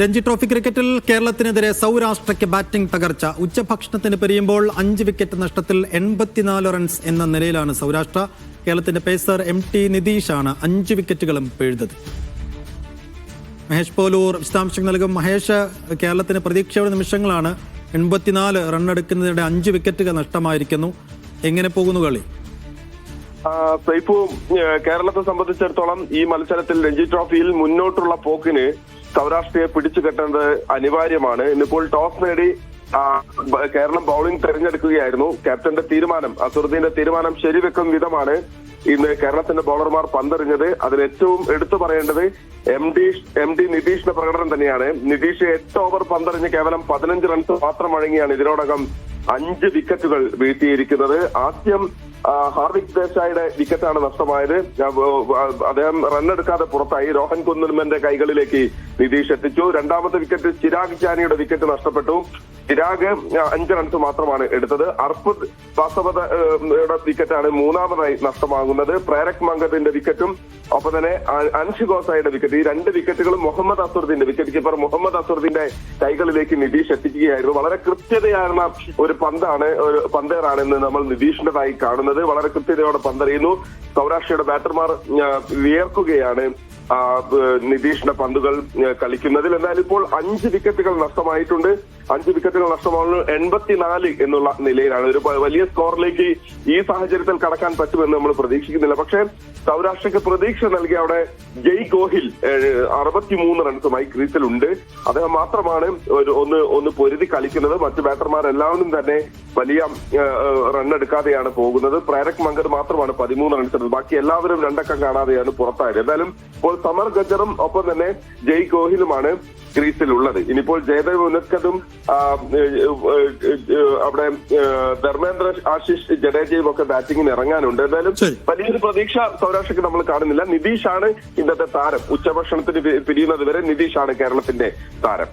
Ranji trophy ക്രിക്കറ്റിൽ കേരളത്തിനെതിരെ സൗരാഷ്ട്രയ്ക്ക് batting തകർച്ച. ഉച്ചഭക്ഷണത്തിന് പിരിയുമ്പോൾ അഞ്ച് വിക്കറ്റ് നഷ്ടത്തിൽ എൺപത്തിനാല് റൺസ് എന്ന നിലയിലാണ് സൗരാഷ്ട്ര. കേരളത്തിന്റെ പേസർ എം ടി നിതീഷാണ് അഞ്ച് വിക്കറ്റുകളും പിഴുതത്. മഹേഷ് പോലൂർ വിശദാംശങ്ങൾ നൽകും. മഹേഷ് കേരളത്തിന് പ്രതീക്ഷയുടെ നിമിഷങ്ങളാണ്. എൺപത്തിനാല് റണ്ണെടുക്കുന്നതിനിടെ അഞ്ച് വിക്കറ്റുകൾ നഷ്ടമായിരിക്കുന്നു. എങ്ങനെ പോകുന്നു കളി? സൈഫു കേരളത്തെ സംബന്ധിച്ചിടത്തോളം ഈ മത്സരത്തിൽ രഞ്ജി ട്രോഫിയിൽ മുന്നോട്ടുള്ള പോക്കിന് സൗരാഷ്ട്രയെ പിടിച്ചു കെട്ടേണ്ടത് അനിവാര്യമാണ്. ഇന്നിപ്പോൾ ടോസ് നേടി കേരളം ബൌളിംഗ് തെരഞ്ഞെടുക്കുകയായിരുന്നു. ക്യാപ്റ്റന്റെ തീരുമാനം അസുറുദ്ദീന്റെ തീരുമാനം ശരിവെക്കും വിധമാണ് ഇന്ന് കേരളത്തിന്റെ ബൗളർമാർ പന്തെറിഞ്ഞത്. അതിൽ ഏറ്റവും എടുത്തു പറയേണ്ടത് എം ഡി എം ഡി നിതീഷിന്റെ പ്രകടനം തന്നെയാണ്. നിതീഷ് എട്ട് ഓവർ പന്തെറിഞ്ഞ് കേവലം പതിനഞ്ച് റൺസ് മാത്രം വഴങ്ങിയാണ് ഇതിനോടകം അഞ്ച് വിക്കറ്റുകൾ വീഴ്ത്തിയിരിക്കുന്നത്. ആദ്യം ഹാർദിക് ദേശായിയുടെ വിക്കറ്റാണ് നഷ്ടമായത്. അദ്ദേഹം റണ്ണെടുക്കാതെ പുറത്തായി. രോഹൻ കുന്നുൽമന്റെ കൈകളിലേക്ക് നിതീഷ് എത്തിച്ചു. രണ്ടാമത്തെ വിക്കറ്റ് ചിരാഗ് ചാനിയുടെ വിക്കറ്റ് നഷ്ടപ്പെട്ടു. ചിരാഗ് അഞ്ച് റൺസ് മാത്രമാണ് എടുത്തത്. അർപ്പത് വാസവതയുടെ വിക്കറ്റാണ് മൂന്നാമതായി നഷ്ടമാകുന്നത്. പ്രേരക് മംഗത്തിന്റെ വിക്കറ്റും ഒപ്പം തന്നെ അൻഷു ഗോസായുടെ വിക്കറ്റ് ഈ രണ്ട് വിക്കറ്റുകളും മുഹമ്മദ് അസുറുദ്ദീന്റെ വിക്കറ്റ് കീപ്പർ മുഹമ്മദ് അസുറുദ്ദീന്റെ കൈകളിലേക്ക് നിതീഷ് എത്തിക്കുകയായിരുന്നു. വളരെ കൃത്യതയാർന്ന ഒരു പന്താണ് ഒരു പന്തേറാണ് ഇന്ന് നമ്മൾ നിതീഷിന്റേതായി കാണുന്നത്. വളരെ കൃത്യതയോടെ പന്തറിയുന്നു. സൗരാഷ്ട്രയുടെ ബാറ്റർമാർ വിയർക്കുകയാണ്. നിതീഷിന്റെ പന്തുകൾ കളിക്കുന്നതിൽ. എന്നാൽ ഇപ്പോൾ അഞ്ച് വിക്കറ്റുകൾ നഷ്ടമായിട്ടുണ്ട്. അഞ്ച് വിക്കറ്റുകൾ നഷ്ടമാകുന്നത് എൺപത്തിനാല് എന്നുള്ള നിലയിലാണ്. ഒരു വലിയ സ്കോറിലേക്ക് ഈ സാഹചര്യത്തിൽ കടക്കാൻ പറ്റുമെന്ന് നമ്മൾ പ്രതീക്ഷിക്കുന്നില്ല. പക്ഷേ സൗരാഷ്ട്രയ്ക്ക് പ്രതീക്ഷ നൽകി അവിടെ ജയ് ഗോഹിൽ അറുപത്തിമൂന്ന് റൺസുമായി ക്രീസിലുണ്ട്. അദ്ദേഹം മാത്രമാണ് ഒരു ഒന്ന് ഒന്ന് പൊരുതി കളിക്കുന്നത്. മറ്റു ബാറ്റർമാരെല്ലാവരും തന്നെ വലിയ റൺ എടുക്കാതെയാണ് പോകുന്നത്. പ്രേരക് മങ്കർ മാത്രമാണ് പതിമൂന്ന് റൺസ് എടുത്തത്. ബാക്കി എല്ലാവരും രണ്ടക്കം കാണാതെയാണ് പുറത്തായത്. എന്തായാലും ഇപ്പോൾ സമർ ഗജറും ഒപ്പം തന്നെ ജയ് ഗോഹിലുമാണ് ക്രീസിലുള്ളത്. ഇനിയിപ്പോൾ ജയദേവ് ഉനക്കതും അവിടെ ധർമ്മേന്ദ്ര ആശിഷ് ജഡേജയും ഒക്കെ ബാറ്റിംഗിന് ഇറങ്ങാനുണ്ട്. എന്തായാലും. വലിയൊരു പ്രതീക്ഷ സൗരാഷ്ട്രക്ക് നമ്മൾ കാണുന്നില്ല. നിതീഷാണ് ഇന്നത്തെ താരം. ഉച്ചഭക്ഷണത്തിന് പിരിയുന്നത് വരെ നിതീഷാണ് കേരളത്തിന്റെ താരം.